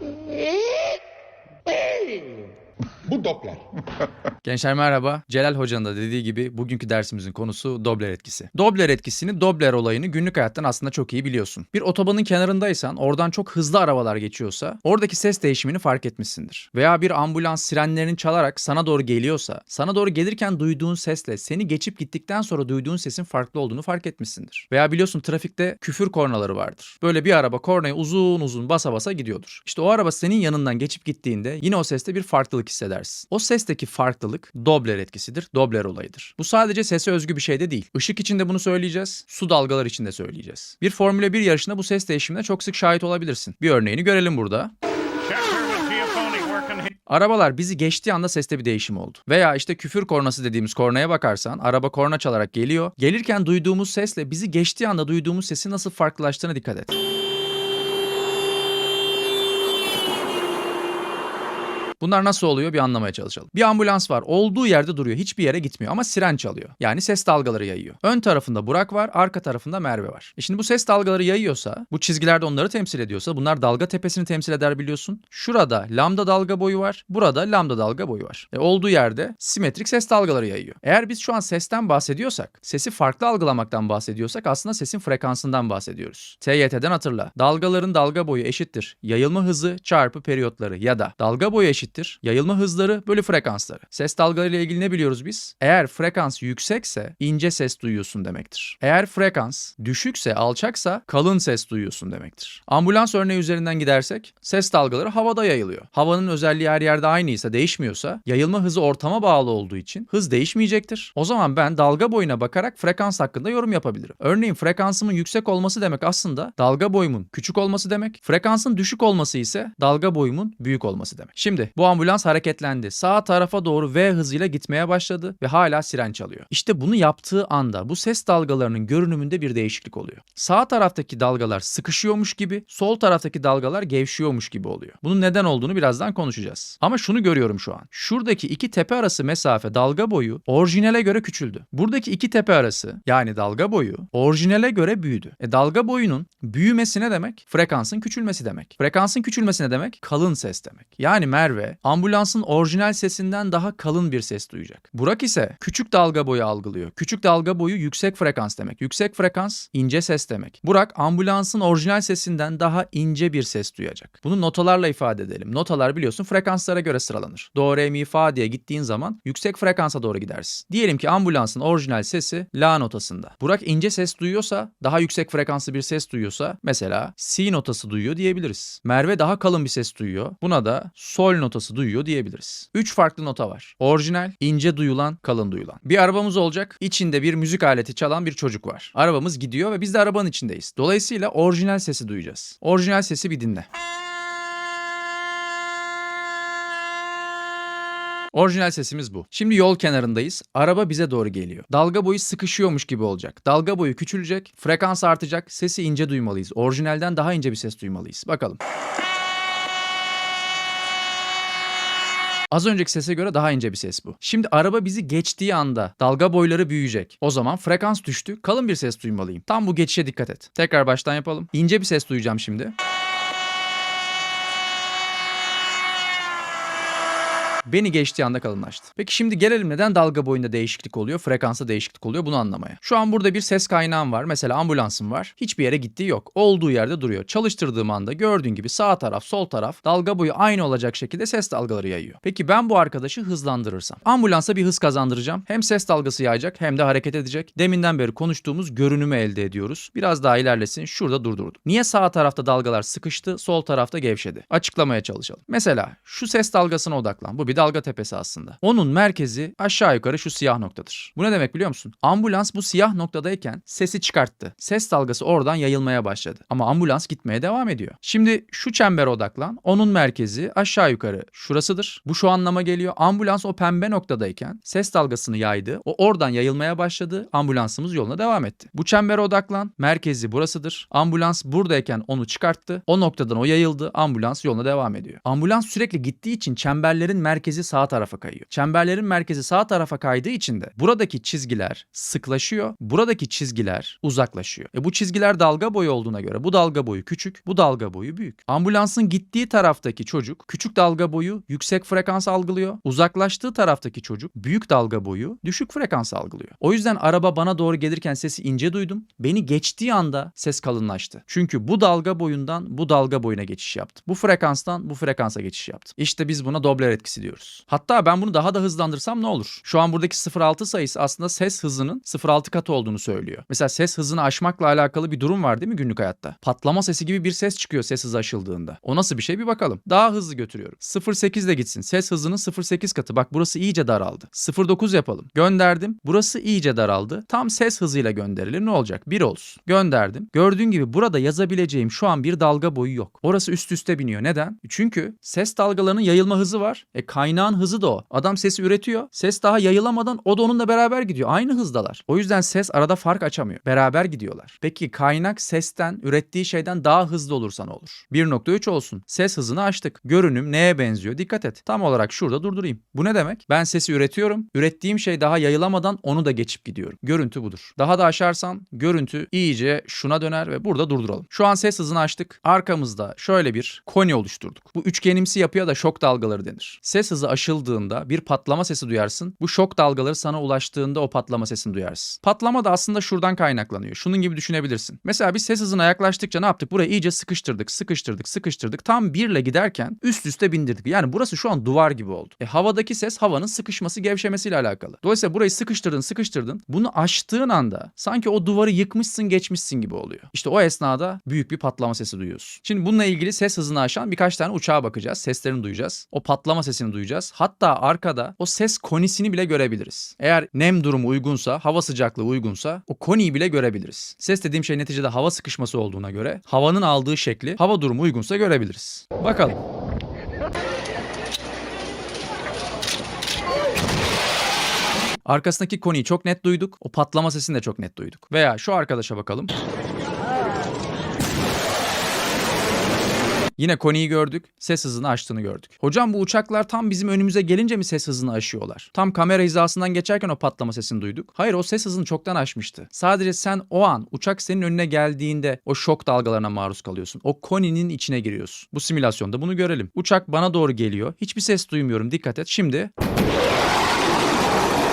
¿Eh? Bu Doppler. Gençler merhaba. Celal Hoca'nın da dediği gibi bugünkü dersimizin konusu Doppler etkisi. Doppler etkisini, Doppler olayını günlük hayattan aslında çok iyi biliyorsun. Bir otobanın kenarındaysan, oradan çok hızlı arabalar geçiyorsa, oradaki ses değişimini fark etmişsindir. Veya bir ambulans sirenlerini çalarak sana doğru geliyorsa, sana doğru gelirken duyduğun sesle seni geçip gittikten sonra duyduğun sesin farklı olduğunu fark etmişsindir. Veya biliyorsun trafikte küfür kornaları vardır. Böyle bir araba kornaya uzun uzun basa basa gidiyordur. İşte o araba senin yanından geçip gittiğinde yine o seste bir farklılık hissedersin. O sesteki farklılık Doppler etkisidir, Doppler olayıdır. Bu sadece sese özgü bir şey de değil. Işık için de bunu söyleyeceğiz, su dalgaları için de söyleyeceğiz. Bir Formula 1 yarışında bu ses değişimine çok sık şahit olabilirsin. Bir örneğini görelim burada. Arabalar bizi geçtiği anda seste bir değişim oldu. Veya işte küfür kornası dediğimiz kornaya bakarsan araba korna çalarak geliyor. Gelirken duyduğumuz sesle bizi geçtiği anda duyduğumuz sesi nasıl farklılaştığına dikkat et. Bunlar nasıl oluyor bir anlamaya çalışalım. Bir ambulans var. Olduğu yerde duruyor. Hiçbir yere gitmiyor ama siren çalıyor. Yani ses dalgaları yayıyor. Ön tarafında Burak var, arka tarafında Merve var. E şimdi bu ses dalgaları yayıyorsa, bu çizgilerde onları temsil ediyorsa bunlar dalga tepesini temsil eder biliyorsun. Şurada lambda dalga boyu var, burada lambda dalga boyu var. E olduğu yerde simetrik ses dalgaları yayıyor. Eğer biz şu an sesten bahsediyorsak, sesi farklı algılamaktan bahsediyorsak aslında sesin frekansından bahsediyoruz. TYT'den hatırla. Dalgaların dalga boyu eşittir. Yayılma hızı çarpı periyotları ya da dalga boyu eşittir. Yayılma hızları bölü frekansları. Ses dalgalarıyla ilgili ne biliyoruz biz? Eğer frekans yüksekse ince ses duyuyorsun demektir. Eğer frekans düşükse alçaksa kalın ses duyuyorsun demektir. Ambulans örneği üzerinden gidersek ses dalgaları havada yayılıyor. Havanın özelliği her yerde aynıysa değişmiyorsa yayılma hızı ortama bağlı olduğu için hız değişmeyecektir. O zaman ben dalga boyuna bakarak frekans hakkında yorum yapabilirim. Örneğin frekansımın yüksek olması demek aslında dalga boyumun küçük olması demek. Frekansın düşük olması ise dalga boyumun büyük olması demek. Şimdi bu ambulans hareketlendi. Sağ tarafa doğru V hızıyla gitmeye başladı ve hala siren çalıyor. İşte bunu yaptığı anda bu ses dalgalarının görünümünde bir değişiklik oluyor. Sağ taraftaki dalgalar sıkışıyormuş gibi, sol taraftaki dalgalar gevşiyormuş gibi oluyor. Bunun neden olduğunu birazdan konuşacağız. Ama şunu görüyorum şu an. Şuradaki iki tepe arası mesafe dalga boyu orijinale göre küçüldü. Buradaki iki tepe arası yani dalga boyu orijinale göre büyüdü. E dalga boyunun büyümesi ne demek? Frekansın küçülmesi demek. Frekansın küçülmesi ne demek? Kalın ses demek. Yani Merve ambulansın orijinal sesinden daha kalın bir ses duyacak. Burak ise küçük dalga boyu algılıyor. Küçük dalga boyu yüksek frekans demek. Yüksek frekans ince ses demek. Burak ambulansın orijinal sesinden daha ince bir ses duyacak. Bunu notalarla ifade edelim. Notalar biliyorsun frekanslara göre sıralanır. Do, re, mi, fa diye gittiğin zaman yüksek frekansa doğru gidersin. Diyelim ki ambulansın orijinal sesi la notasında. Burak ince ses duyuyorsa, daha yüksek frekanslı bir ses duyuyorsa mesela si notası duyuyor diyebiliriz. Merve daha kalın bir ses duyuyor. Buna da sol notası duyuyor diyebiliriz. Üç farklı nota var. Orijinal, ince duyulan, kalın duyulan. Bir arabamız olacak. İçinde bir müzik aleti çalan bir çocuk var. Arabamız gidiyor ve biz de arabanın içindeyiz. Dolayısıyla orijinal sesi duyacağız. Orijinal sesi bir dinle. Orijinal sesimiz bu. Şimdi yol kenarındayız. Araba bize doğru geliyor. Dalga boyu sıkışıyormuş gibi olacak. Dalga boyu küçülecek, frekans artacak, sesi ince duymalıyız. Orijinalden daha ince bir ses duymalıyız. Bakalım. Az önceki sese göre daha ince bir ses bu. Şimdi araba bizi geçtiği anda dalga boyları büyüyecek. O zaman frekans düştü. Kalın bir ses duymalıyım. Tam bu geçişe dikkat et. Tekrar baştan yapalım. İnce bir ses duyacağım şimdi. Beni geçtiği anda kalınlaştı. Peki şimdi gelelim neden dalga boyunda değişiklik oluyor, frekansta değişiklik oluyor bunu anlamaya. Şu an burada bir ses kaynağım var. Mesela ambulansım var. Hiçbir yere gittiği yok. Olduğu yerde duruyor. Çalıştırdığım anda gördüğün gibi sağ taraf, sol taraf dalga boyu aynı olacak şekilde ses dalgaları yayıyor. Peki ben bu arkadaşı hızlandırırsam. Ambulansa bir hız kazandıracağım. Hem ses dalgası yayacak hem de hareket edecek. Deminden beri konuştuğumuz görünümü elde ediyoruz. Biraz daha ilerlesin. Şurada durdurdum. Niye sağ tarafta dalgalar sıkıştı, sol tarafta gevşedi? Açıklamaya çalışalım. Mesela şu ses dalgasına odaklan. Bu bir dalga tepesi aslında. Onun merkezi aşağı yukarı şu siyah noktadır. Bu ne demek biliyor musun? Ambulans bu siyah noktadayken sesi çıkarttı. Ses dalgası oradan yayılmaya başladı. Ama ambulans gitmeye devam ediyor. Şimdi şu çembere odaklan. Onun merkezi aşağı yukarı şurasıdır. Bu şu anlama geliyor. Ambulans o pembe noktadayken ses dalgasını yaydı. O oradan yayılmaya başladı. Ambulansımız yoluna devam etti. Bu çembere odaklan. Merkezi burasıdır. Ambulans buradayken onu çıkarttı. O noktadan o yayıldı. Ambulans yoluna devam ediyor. Ambulans sürekli gittiği için çemberlerin merkezi merkezi sağ tarafa kayıyor. Çemberlerin merkezi sağ tarafa kaydığı için de buradaki çizgiler sıklaşıyor, buradaki çizgiler uzaklaşıyor. E bu çizgiler dalga boyu olduğuna göre bu dalga boyu küçük, bu dalga boyu büyük. Ambulansın gittiği taraftaki çocuk küçük dalga boyu yüksek frekans algılıyor. Uzaklaştığı taraftaki çocuk büyük dalga boyu düşük frekans algılıyor. O yüzden araba bana doğru gelirken sesi ince duydum. Beni geçtiği anda ses kalınlaştı. Çünkü bu dalga boyundan bu dalga boyuna geçiş yaptı. Bu frekanstan bu frekansa geçiş yaptı. İşte biz buna Doppler etkisi diyoruz. Hatta ben bunu daha da hızlandırsam ne olur? Şu an buradaki 0.6 sayısı aslında ses hızının 0.6 katı olduğunu söylüyor. Mesela ses hızını aşmakla alakalı bir durum var değil mi günlük hayatta? Patlama sesi gibi bir ses çıkıyor ses hızı aşıldığında. O nasıl bir şey bir bakalım. Daha hızlı götürüyorum. 0.8 ile gitsin. Ses hızının 0.8 katı. Bak burası iyice daraldı. 0.9 yapalım. Gönderdim. Burası iyice daraldı. Tam ses hızıyla gönderilir. Ne olacak? 1 olsun. Gönderdim. Gördüğün gibi burada yazabileceğim şu an bir dalga boyu yok. Orası üst üste biniyor. Neden? Çünkü ses dalgalarının yayılma hızı var. E kaynağın hızı da o. Adam sesi üretiyor. Ses daha yayılamadan o da onunla beraber gidiyor. Aynı hızdalar. O yüzden ses arada fark açamıyor. Beraber gidiyorlar. Peki kaynak sesten, ürettiği şeyden daha hızlı olursa ne olur? 1.3 olsun. Ses hızını açtık. Görünüm neye benziyor? Dikkat et. Tam olarak şurada durdurayım. Bu ne demek? Ben sesi üretiyorum. Ürettiğim şey daha yayılamadan onu da geçip gidiyorum. Görüntü budur. Daha da aşarsan görüntü iyice şuna döner ve burada durduralım. Şu an ses hızını açtık. Arkamızda şöyle bir koni oluşturduk. Bu üçgenimsi yapıya da şok dalgaları denir. Ses hızı aşıldığında bir patlama sesi duyarsın. Bu şok dalgaları sana ulaştığında o patlama sesini duyarsın. Patlama da aslında şuradan kaynaklanıyor. Şunun gibi düşünebilirsin. Mesela biz ses hızına yaklaştıkça ne yaptık? Burayı iyice sıkıştırdık, sıkıştırdık, sıkıştırdık. Tam 1 ile giderken üst üste bindirdik. Yani burası şu an duvar gibi oldu. E havadaki ses havanın sıkışması, gevşemesiyle alakalı. Dolayısıyla burayı sıkıştırdın, sıkıştırdın. Bunu aştığın anda sanki o duvarı yıkmışsın, geçmişsin gibi oluyor. İşte o esnada büyük bir patlama sesi duyuyorsun. Şimdi bununla ilgili ses hızını aşan birkaç tane uçağa bakacağız. Seslerini duyacağız. O patlama sesini duyacağız. Hatta arkada o ses konisini bile görebiliriz. Eğer nem durumu uygunsa, hava sıcaklığı uygunsa o koniyi bile görebiliriz. Ses dediğim şey neticede hava sıkışması olduğuna göre havanın aldığı şekli hava durumu uygunsa görebiliriz. Bakalım. Arkasındaki koniyi çok net duyduk. O patlama sesini de çok net duyduk. Veya şu arkadaşa bakalım. Yine koniyi gördük. Ses hızını aştığını gördük. Hocam bu uçaklar tam bizim önümüze gelince mi ses hızını aşıyorlar? Tam kamera hizasından geçerken o patlama sesini duyduk. Hayır o ses hızını çoktan aşmıştı. Sadece sen o an uçak senin önüne geldiğinde o şok dalgalarına maruz kalıyorsun. O koninin içine giriyorsun. Bu simülasyonda bunu görelim. Uçak bana doğru geliyor. Hiçbir ses duymuyorum. Dikkat et. Şimdi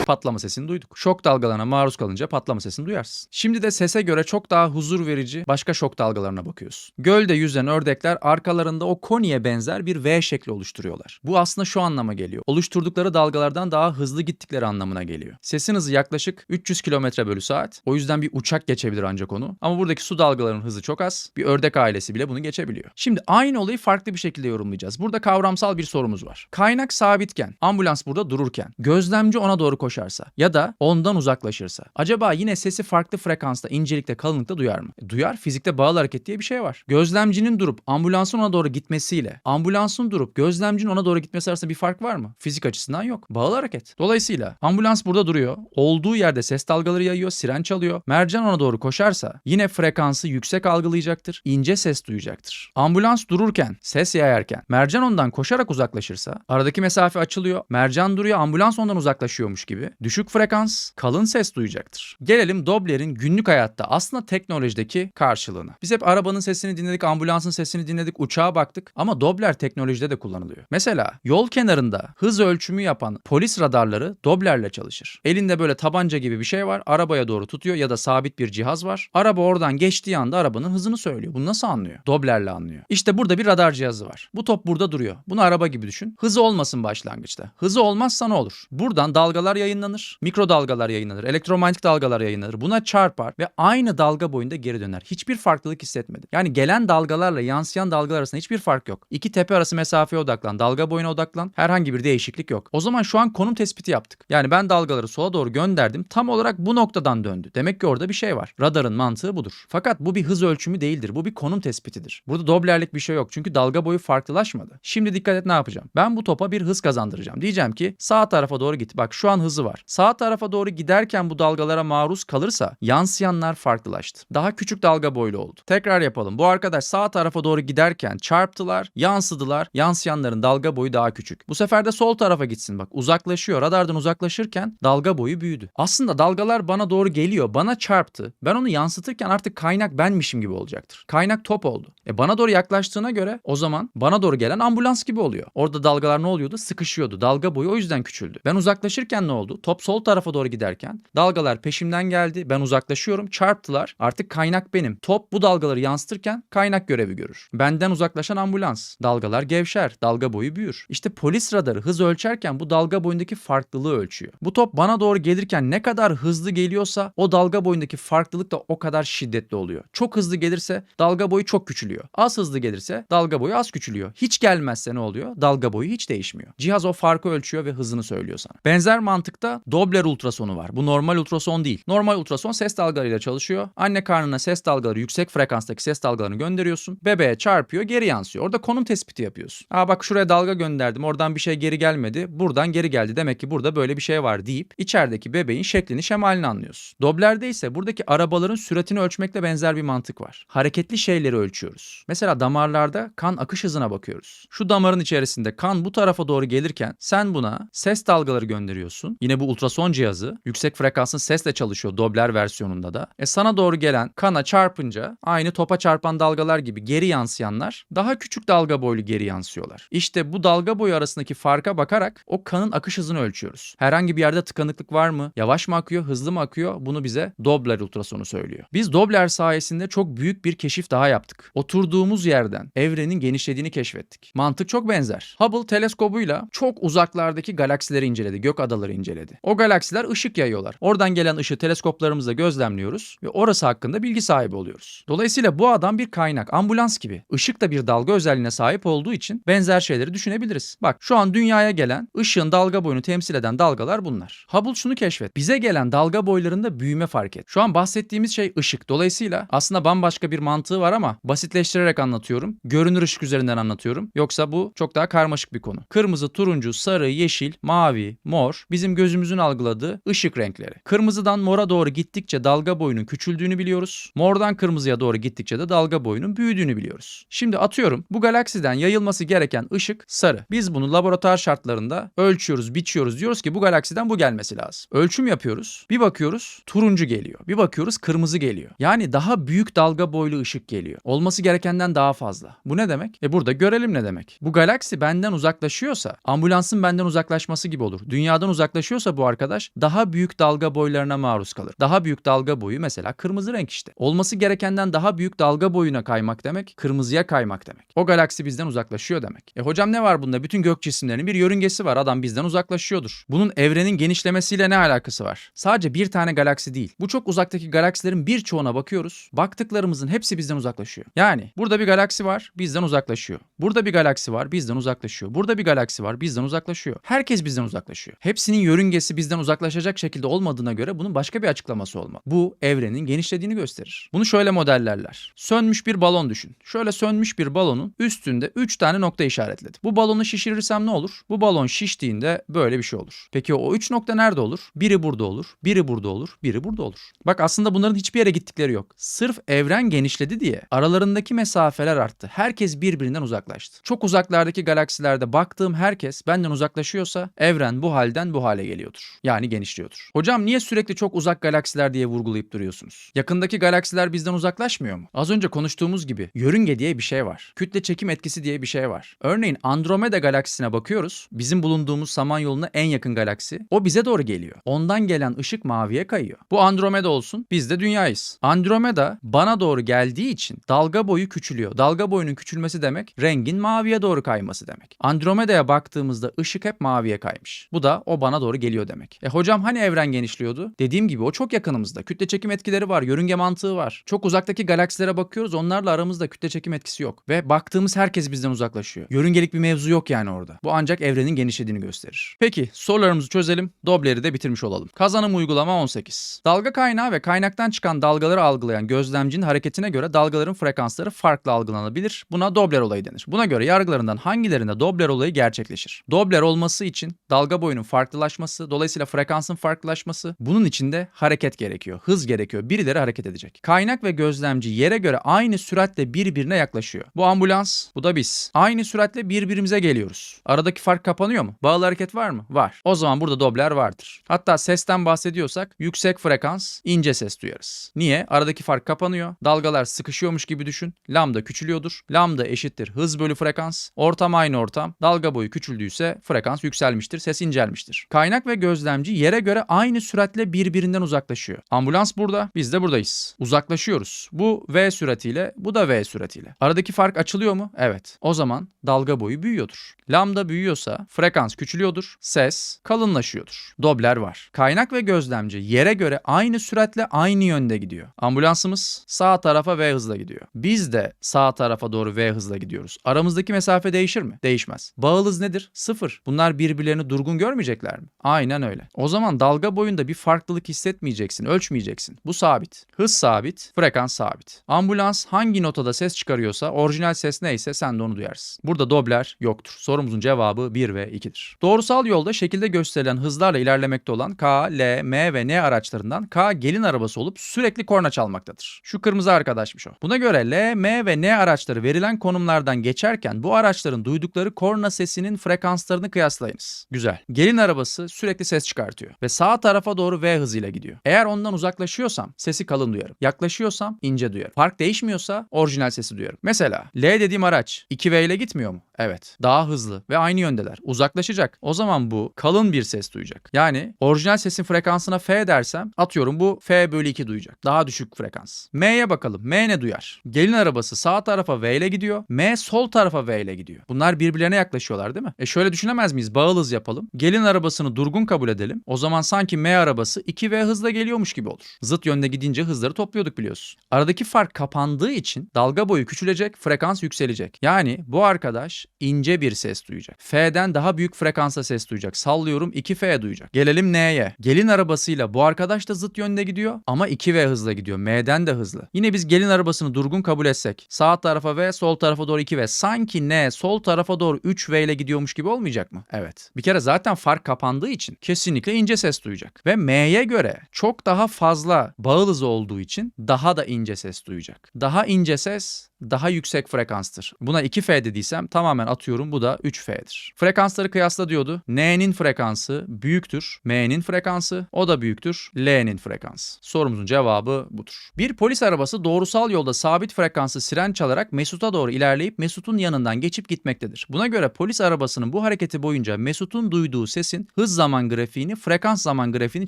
patlama sesini duyduk. Şok dalgalarına maruz kalınca patlama sesini duyarsın. Şimdi de sese göre çok daha huzur verici başka şok dalgalarına bakıyorsun. Gölde yüzen ördekler arkalarında o koniye benzer bir V şekli oluşturuyorlar. Bu aslında şu anlama geliyor. Oluşturdukları dalgalardan daha hızlı gittikleri anlamına geliyor. Sesin hızı yaklaşık 300 km bölü saat. O yüzden bir uçak geçebilir ancak onu. Ama buradaki su dalgalarının hızı çok az. Bir ördek ailesi bile bunu geçebiliyor. Şimdi aynı olayı farklı bir şekilde yorumlayacağız. Burada kavramsal bir sorumuz var. Kaynak sabitken, ambulans burada dururken, gözlemci ona doğru koşarsa ya da ondan uzaklaşırsa acaba yine sesi farklı frekansta, incelikte, kalınlıkta duyar mı? E, duyar. Fizikte bağlı hareket diye bir şey var. Gözlemcinin durup ambulansın ona doğru gitmesiyle ambulansın durup gözlemcinin ona doğru gitmesi arasında bir fark var mı? Fizik açısından yok. Bağlı hareket. Dolayısıyla ambulans burada duruyor. Olduğu yerde ses dalgaları yayıyor, siren çalıyor. Mercan ona doğru koşarsa yine frekansı yüksek algılayacaktır. ince ses duyacaktır. Ambulans dururken, ses yayarken mercan ondan koşarak uzaklaşırsa aradaki mesafe açılıyor. Mercan duruyor, ambulans ondan uzaklaşıyormuş gibi düşük frekans, kalın ses duyacaktır. Gelelim Doppler'in günlük hayatta aslında teknolojideki karşılığına. Biz hep arabanın sesini dinledik, ambulansın sesini dinledik, uçağa baktık ama Doppler teknolojide de kullanılıyor. Mesela yol kenarında hız ölçümü yapan polis radarları Doppler'le çalışır. Elinde böyle tabanca gibi bir şey var, arabaya doğru tutuyor ya da sabit bir cihaz var. Araba oradan geçtiği anda arabanın hızını söylüyor. Bunu nasıl anlıyor? Doppler'le anlıyor. İşte burada bir radar cihazı var. Bu top burada duruyor. Bunu araba gibi düşün. Hızı olmasın başlangıçta. Hızı olmazsa ne olur? Buradan dalgalar yayınlanır. Mikrodalgalar yayınlanır. Elektromanyetik dalgalar yayınlanır. Buna çarpar ve aynı dalga boyunda geri döner. Hiçbir farklılık hissetmedi. Yani gelen dalgalarla yansıyan dalgalar arasında hiçbir fark yok. İki tepe arası mesafeye odaklan. Dalga boyuna odaklan. Herhangi bir değişiklik yok. O zaman şu an konum tespiti yaptık. Yani ben dalgaları sola doğru gönderdim. Tam olarak bu noktadan döndü. Demek ki orada bir şey var. Radarın mantığı budur. Fakat bu bir hız ölçümü değildir. Bu bir konum tespitidir. Burada Doppler'lik bir şey yok. Çünkü dalga boyu farklılaşmadı. Şimdi dikkat et ne yapacağım? Ben bu topa bir hız kazandıracağım. Diyeceğim ki sağ tarafa doğru git. Bak şu an hızı cihazı var. Sağ tarafa doğru giderken bu dalgalara maruz kalırsa yansıyanlar farklılaştı. Daha küçük dalga boylu oldu. Tekrar yapalım. Bu arkadaş sağ tarafa doğru giderken çarptılar, yansıdılar. Yansıyanların dalga boyu daha küçük. Bu sefer de sol tarafa gitsin bak. Uzaklaşıyor. Radardan uzaklaşırken dalga boyu büyüdü. Aslında dalgalar bana doğru geliyor. Bana çarptı. Ben onu yansıtırken artık kaynak benmişim gibi olacaktır. Kaynak top oldu. E bana doğru yaklaştığına göre o zaman bana doğru gelen ambulans gibi oluyor. Orada dalgalar ne oluyordu? Sıkışıyordu. Dalga boyu o yüzden küçüldü. Ben uzaklaşırken ne oldu? Top sol tarafa doğru giderken dalgalar peşimden geldi. Ben uzaklaşıyorum. Çarptılar. Artık kaynak benim. Top bu dalgaları yansıtırken kaynak görevi görür. Benden uzaklaşan ambulans. Dalgalar gevşer. Dalga boyu büyür. İşte polis radarı hız ölçerken bu dalga boyundaki farklılığı ölçüyor. Bu top bana doğru gelirken ne kadar hızlı geliyorsa o dalga boyundaki farklılık da o kadar şiddetli oluyor. Çok hızlı gelirse dalga boyu çok küçülüyor. Az hızlı gelirse dalga boyu az küçülüyor. Hiç gelmezse ne oluyor? Dalga boyu hiç değişmiyor. Cihaz o farkı ölçüyor ve hızını söylüyor sana. Benzer mantıkta Doppler ultrasonu var. Bu normal ultrason değil. Normal ultrason ses dalgalarıyla çalışıyor. Anne karnına ses dalgaları, yüksek frekanstaki ses dalgalarını gönderiyorsun. Bebeğe çarpıyor, geri yansıyor. Orada konum tespiti yapıyorsun. Aa bak şuraya dalga gönderdim. Oradan bir şey geri gelmedi. Buradan geri geldi. Demek ki burada böyle bir şey var deyip içerideki bebeğin şeklini, şemalini anlıyorsun. Doppler'de ise buradaki arabaların süratini ölçmekle benzer bir mantık var. Hareketli şeyleri ölçüyoruz. Mesela damarlarda kan akış hızına bakıyoruz. Şu damarın içerisinde kan bu tarafa doğru gelirken sen buna ses dalgaları gönderiyorsun. Yine bu ultrason cihazı yüksek frekansın sesle çalışıyor Doppler versiyonunda da. E sana doğru gelen kana çarpınca aynı topa çarpan dalgalar gibi geri yansıyanlar daha küçük dalga boylu geri yansıyorlar. İşte bu dalga boyu arasındaki farka bakarak o kanın akış hızını ölçüyoruz. Herhangi bir yerde tıkanıklık var mı? Yavaş mı akıyor? Hızlı mı akıyor? Bunu bize Doppler ultrasonu söylüyor. Biz Doppler sayesinde çok büyük bir keşif daha yaptık. Oturduğumuz yerden evrenin genişlediğini keşfettik. Mantık çok benzer. Hubble teleskobuyla çok uzaklardaki galaksileri inceledi, gök adaları inceledi. O galaksiler ışık yayıyorlar. Oradan gelen ışığı teleskoplarımızla gözlemliyoruz ve orası hakkında bilgi sahibi oluyoruz. Dolayısıyla bu adam bir kaynak, ambulans gibi. Işık da bir dalga özelliğine sahip olduğu için benzer şeyleri düşünebiliriz. Bak şu an dünyaya gelen ışığın dalga boyunu temsil eden dalgalar bunlar. Hubble şunu keşfet. Bize gelen dalga boylarında büyüme fark et. Şu an bahsettiğimiz şey ışık. Dolayısıyla aslında bambaşka bir mantığı var ama basitleştirerek anlatıyorum. Görünür ışık üzerinden anlatıyorum. Yoksa bu çok daha karmaşık bir konu. Kırmızı, turuncu, sarı, yeşil, mavi, mor bizim gözümüzün algıladığı ışık renkleri. Kırmızıdan mora doğru gittikçe dalga boyunun küçüldüğünü biliyoruz. Mordan kırmızıya doğru gittikçe de dalga boyunun büyüdüğünü biliyoruz. Şimdi atıyorum bu galaksiden yayılması gereken ışık sarı. Biz bunu laboratuvar şartlarında ölçüyoruz, biçiyoruz. Diyoruz ki bu galaksiden bu gelmesi lazım. Ölçüm yapıyoruz. Bir bakıyoruz turuncu geliyor. Bir bakıyoruz kırmızı geliyor. Yani daha büyük dalga boylu ışık geliyor. Olması gerekenden daha fazla. Bu ne demek? E burada görelim ne demek. Bu galaksi benden uzaklaşıyorsa ambulansın benden uzaklaşması gibi olur. Dünyadan uzaklaşıyorsa bu arkadaş daha büyük dalga boylarına maruz kalır. Daha büyük dalga boyu mesela kırmızı renk işte. Olması gerekenden daha büyük dalga boyuna kaymak demek kırmızıya kaymak demek. O galaksi bizden uzaklaşıyor demek. E hocam ne var bunda? Bütün gök cisimlerinin bir yörüngesi var. Adam bizden uzaklaşıyordur. Bunun evrenin genişlemesiyle ne alakası var? Sadece bir tane galaksi değil. Bu çok uzaktaki galaksilerin birçoğuna bakıyoruz. Baktıklarımızın hepsi bizden uzaklaşıyor. Yani burada bir galaksi var, bizden uzaklaşıyor. Burada bir galaksi var, bizden uzaklaşıyor. Burada bir galaksi var, bizden uzaklaşıyor. Herkes bizden uzaklaşıyor. Hepsinin yörüngesi bizden uzaklaşacak şekilde olmadığına göre bunun başka bir açıklaması olmalı. Bu evrenin genişlediğini gösterir. Bunu şöyle modellerler. Sönmüş bir balon düşün. Şöyle sönmüş bir balonun üstünde 3 tane nokta işaretledim. Bu balonu şişirirsem ne olur? Bu balon şiştiğinde böyle bir şey olur. Peki o 3 nokta nerede olur? Biri burada olur, biri burada olur, biri burada olur. Bak aslında bunların hiçbir yere gittikleri yok. Sırf evren genişledi diye aralarındaki mesafeler arttı. Herkes birbirinden uzaklaştı. Çok uzaklardaki galaksilerde baktığım herkes benden uzaklaşıyorsa evren bu halden bu hale geliyordur. Yani genişliyordur. Hocam niye sürekli çok uzak galaksiler diye vurgulayıp duruyorsunuz? Yakındaki galaksiler bizden uzaklaşmıyor mu? Az önce konuştuğumuz gibi yörünge diye bir şey var. Kütle çekim etkisi diye bir şey var. Örneğin Andromeda galaksisine bakıyoruz. Bizim bulunduğumuz Samanyolu'na en yakın galaksi. O bize doğru geliyor. Ondan gelen ışık maviye kayıyor. Bu Andromeda olsun. Biz de dünyayız. Andromeda bana doğru geldiği için dalga boyu küçülüyor. Dalga boyunun küçülmesi demek rengin maviye doğru kayması demek. Andromeda'ya baktığımızda ışık hep maviye kaymış. Bu da o bana doğru geliyor demek. E hocam hani evren genişliyordu? Dediğim gibi o çok yakınımızda. Kütle çekim etkileri var, yörünge mantığı var. Çok uzaktaki galaksilere bakıyoruz. Onlarla aramızda kütle çekim etkisi yok. Ve baktığımız herkes bizden uzaklaşıyor. Yörüngelik bir mevzu yok yani orada. Bu ancak evrenin genişlediğini gösterir. Peki sorularımızı çözelim. Doppler'i de bitirmiş olalım. Kazanım uygulama 18. Dalga kaynağı ve kaynaktan çıkan dalgaları algılayan gözlemcinin hareketine göre dalgaların frekansları farklı algılanabilir. Buna Doppler olayı denir. Buna göre yargılarından hangilerinde Doppler olayı gerçekleşir? Doppler olması için dalga boyunun farklılaşması farklılaşması, dolayısıyla frekansın farklılaşması. Bunun için de hareket gerekiyor. Hız gerekiyor. Birileri hareket edecek. Kaynak ve gözlemci yere göre aynı süratle birbirine yaklaşıyor. Bu ambulans, bu da biz. Aynı süratle birbirimize geliyoruz. Aradaki fark kapanıyor mu? Bağlı hareket var mı? Var. O zaman burada dobler vardır. Hatta sesten bahsediyorsak yüksek frekans, ince ses duyarız. Niye? Aradaki fark kapanıyor. Dalgalar sıkışıyormuş gibi düşün. Lambda küçülüyordur. Lambda eşittir hız bölü frekans. Ortam aynı ortam. Dalga boyu küçüldüyse frekans yükselmiştir, ses incelmiştir. Kaynak ve gözlemci yere göre aynı süratle birbirinden uzaklaşıyor. Ambulans burada, biz de buradayız. Uzaklaşıyoruz. Bu V süratiyle, bu da V süratiyle. Aradaki fark açılıyor mu? Evet. O zaman dalga boyu büyüyordur. Lambda büyüyorsa frekans küçülüyordur, ses kalınlaşıyordur. Dobler var. Kaynak ve gözlemci yere göre aynı süratle aynı yönde gidiyor. Ambulansımız sağ tarafa V hızla gidiyor. Biz de sağ tarafa doğru V hızla gidiyoruz. Aramızdaki mesafe değişir mi? Değişmez. Bağıl hız nedir? Sıfır. Bunlar birbirlerini durgun görmeyecekler mi? Aynen öyle. O zaman dalga boyunda bir farklılık hissetmeyeceksin, ölçmeyeceksin. Bu sabit. Hız sabit, frekans sabit. Ambulans hangi notada ses çıkarıyorsa orijinal ses neyse sen de onu duyarsın. Burada dobler yoktur. Sorumuzun cevabı 1 ve 2'dir. Doğrusal yolda şekilde gösterilen hızlarla ilerlemekte olan K, L, M ve N araçlarından K gelin arabası olup sürekli korna çalmaktadır. Şu kırmızı arkadaşmış o. Buna göre L, M ve N araçları verilen konumlardan geçerken bu araçların duydukları korna sesinin frekanslarını kıyaslayınız. Güzel. Gelin arabası sürekli ses çıkartıyor ve sağ tarafa doğru V hızıyla gidiyor. Eğer ondan uzaklaşıyorsam sesi kalın duyarım. Yaklaşıyorsam ince duyarım. Fark değişmiyorsa orijinal sesi duyarım. Mesela L dediğim araç 2V ile gitmiyor mu? Evet. Daha hızlı ve aynı yöndeler. Uzaklaşacak. O zaman bu kalın bir ses duyacak. Yani orijinal sesin frekansına F dersem atıyorum bu F bölü 2 duyacak. Daha düşük frekans. M'ye bakalım. M ne duyar? Gelin arabası sağ tarafa V ile gidiyor. M sol tarafa V ile gidiyor. Bunlar birbirlerine yaklaşıyorlar değil mi? E şöyle düşünemez miyiz? Bağıl hız yapalım. Gelin arabasını durgun kabul edelim. O zaman sanki M arabası 2V hızla geliyormuş gibi olur. Zıt yönde gidince hızları topluyorduk biliyorsun. Aradaki fark kapandığı için dalga boyu küçülecek, frekans yükselecek. Yani bu arkadaş ince bir ses duyacak. F'den daha büyük frekansa ses duyacak. Sallıyorum 2F duyacak. Gelelim N'ye. Gelin arabasıyla bu arkadaş da zıt yönde gidiyor ama 2V hızla gidiyor. M'den de hızlı. Yine biz gelin arabasını durgun kabul etsek sağ tarafa V, sol tarafa doğru 2V. Sanki N sol tarafa doğru 3V ile gidiyormuş gibi olmayacak mı? Evet. Bir kere zaten fark kapandığı için kesinlikle ince ses duyacak. Ve M'ye göre çok daha fazla bağıl hızı olduğu için daha da ince ses duyacak. Daha ince ses daha yüksek frekanstır. Buna 2F dediysem tamamen atıyorum bu da 3F'dir. Frekansları kıyasla diyordu. N'nin frekansı büyüktür. M'nin frekansı o da büyüktür. L'nin frekansı. Sorumuzun cevabı budur. Bir polis arabası doğrusal yolda sabit frekanslı siren çalarak Mesut'a doğru ilerleyip Mesut'un yanından geçip gitmektedir. Buna göre polis arabasının bu hareketi boyunca Mesut'un duyduğu sesin hız zaman grafiğini, frekans zaman grafiğini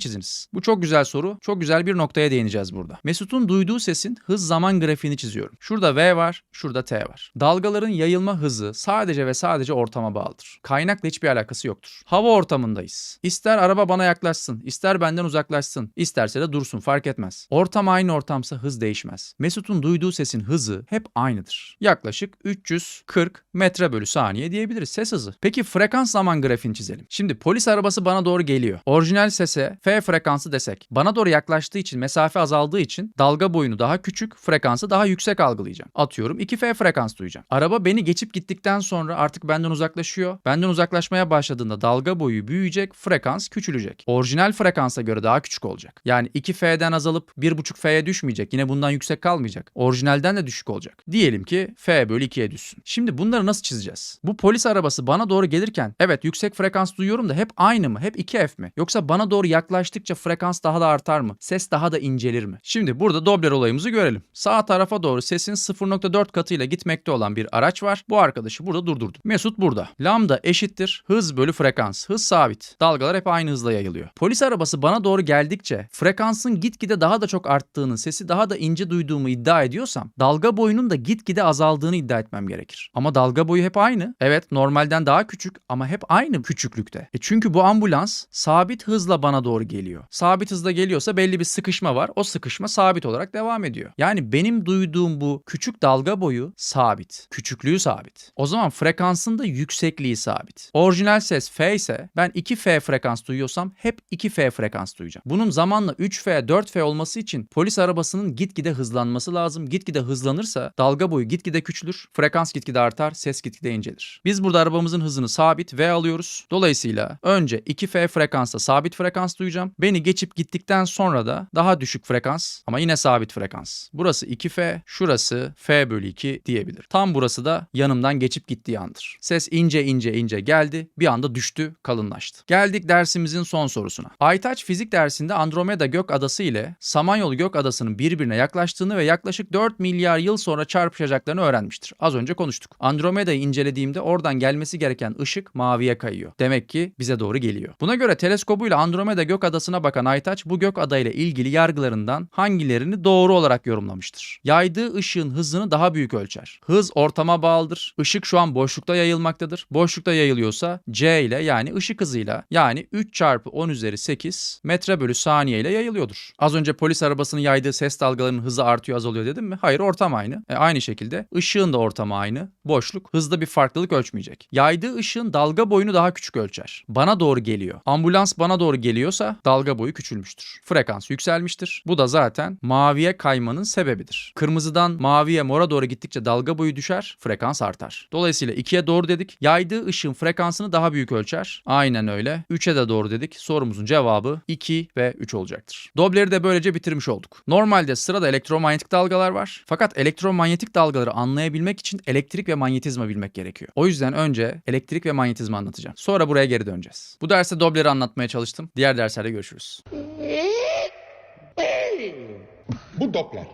çiziniz. Bu çok güzel soru. Çok güzel bir noktaya değineceğiz burada. Mesut'un duyduğu sesin hız zaman grafiğini çiziyorum. Şurada V var, şurada T var. Dalgaların yayılma hızı sadece ve sadece ortama bağlıdır. Kaynakla hiçbir alakası yoktur. Hava ortamındayız. İster araba bana yaklaşsın, ister benden uzaklaşsın, isterse de dursun fark etmez. Ortam aynı ortamsa hız değişmez. Mesut'un duyduğu sesin hızı hep aynıdır. Yaklaşık 340 metre bölü saniye diyebiliriz ses hızı. Peki frekans zaman grafiğini çizelim. Şimdi polis arabası bana doğru geliyor. Orijinal sese F frekansı desek. Bana doğru yaklaştığı için mesafe azaldığı için dalga boyunu daha küçük, frekansı daha yüksek algılayacağım. Atıyorum 2F frekans duyacağım. Araba beni geçip gittikten sonra artık benden uzaklaşıyor. Benden uzaklaşmaya başladığında dalga boyu büyüyecek, frekans küçülecek. Orijinal frekansa göre daha küçük olacak. Yani 2F'den azalıp 1.5F'ye düşmeyecek. Yine bundan yüksek kalmayacak. Orijinalden de düşük olacak. Diyelim ki F bölü 2'ye düşsün. Şimdi bunları nasıl çizeceğiz? Bu polis arabası bana doğru gelirken evet yüksek frekans duyuyorum da hep aynı mı? Hep 2F mi? Yoksa bana doğru yaklaştıkça frekans daha da artar mı? Ses daha da incelir mi? Şimdi burada Doppler olayımızı görelim. Sağ tarafa doğru sesin 0.4 katıyla gitmekte olan bir araç var. Bu arkadaşı burada durdurdum. Mesut burada. Lambda eşittir hız bölü frekans. Hız sabit. Dalgalar hep aynı hızla yayılıyor. Polis arabası bana doğru geldikçe frekansın gitgide daha da çok arttığını, sesi daha da ince duyduğumu iddia ediyorsam dalga boyunun da gitgide azaldığını iddia etmem gerekir. Ama dalga boyu hep aynı. Evet normalden daha küçük ama hep aynı küçüklükte. E çünkü bu ambulans sabit hızla bana doğru geliyor. Sabit hızla geliyorsa belli bir sıkışma var. O sıkışma sabit olarak devam ediyor. Yani benim duyduğum bu küçük dalga boyu sabit. Küçüklüğü sabit. O zaman frekansın da yüksekliği sabit. Orijinal ses F ise ben 2F frekans duyuyorsam hep 2F frekans duyacağım. Bunun zamanla 3F, 4F olması için polis arabasının gitgide hızlanması lazım. Gitgide hızlanırsa dalga boyu gitgide küçülür, frekans gitgide artar, ses gitgide incelir. Biz burada arabamızın hızını sabit V alıyoruz. Dolayısıyla önce 2F frekansta sabit frekans duyacağım. Beni geçip gittikten sonra da daha düşük frekans ama yine sabit frekans. Burası 2F, şurası F bölü 2 diyebilir. Tam burası da yanımdan geçip gittiği andır. Ses ince ince ince geldi, bir anda düştü, kalınlaştı. Geldik dersimizin son sorusuna. Aytaç fizik dersinde Andromeda gök adası ile Samanyolu gök adasının birbirine yaklaştığını ve yaklaşık 4 milyar yıl sonra çarpışacaklarını öğrenmiştir. Az önce konuştuk. Andromeda'yı incelediğimde oradan gelmesi gereken ışık maviye kayıyor. Demek ki bize doğru geliyor. Buna göre teleskobuyla Andromeda gök adasına bakan Aytaç bu gök adayla ilgili yargılarından hangilerini doğru olarak yorumlamıştır? Yaydığı ışığın hızını daha büyük ölçer. Hız ortama bağlıdır. Işık şu an boşlukta yayılmaktadır. Boşlukta yayılıyorsa c ile yani ışık hızıyla yani 3 çarpı 10 üzeri 8 metre bölü saniye ile yayılıyordur. Az önce polis arabasının yaydığı ses dalgalarının hızı artıyor azalıyor dedim mi? Hayır ortam aynı. E, aynı şekilde ışığın da ortamı aynı. Boşluk hızda bir farklılık ölçmeyecek. Yaydığı ışığın dalga boyunu daha küçük ölçer. Bana doğru geliyor. Ambulans bana doğru geliyorsa dalga boyu küçülmüştür. Frekans yükselmiştir. Bu da zaten maviye kaymanın sebebidir. Kırmızıdan maviye mora doğru gittikçe dalga boyu düşer, frekans artar. Dolayısıyla 2'ye doğru dedik. Yaydığı ışığın frekansını daha büyük ölçer. Aynen öyle. 3'e de doğru dedik. Sorumuzun cevabı 2 ve 3 olacaktır. Dobleri de böylece bitirmiş olduk. Normalde sırada elektromanyetik dalgalar var. Fakat elektromanyetik dalgaları anlayabilmek için elektrik ve manyetizma bilmek gerekiyor. O yüzden önce elektrik ve manyetizma anlatacağım. Sonra buraya geri döneceğiz. Bu derste Dobler'i anlatmaya çalıştım. Diğer derslerde görüşürüz. Bu Doppler.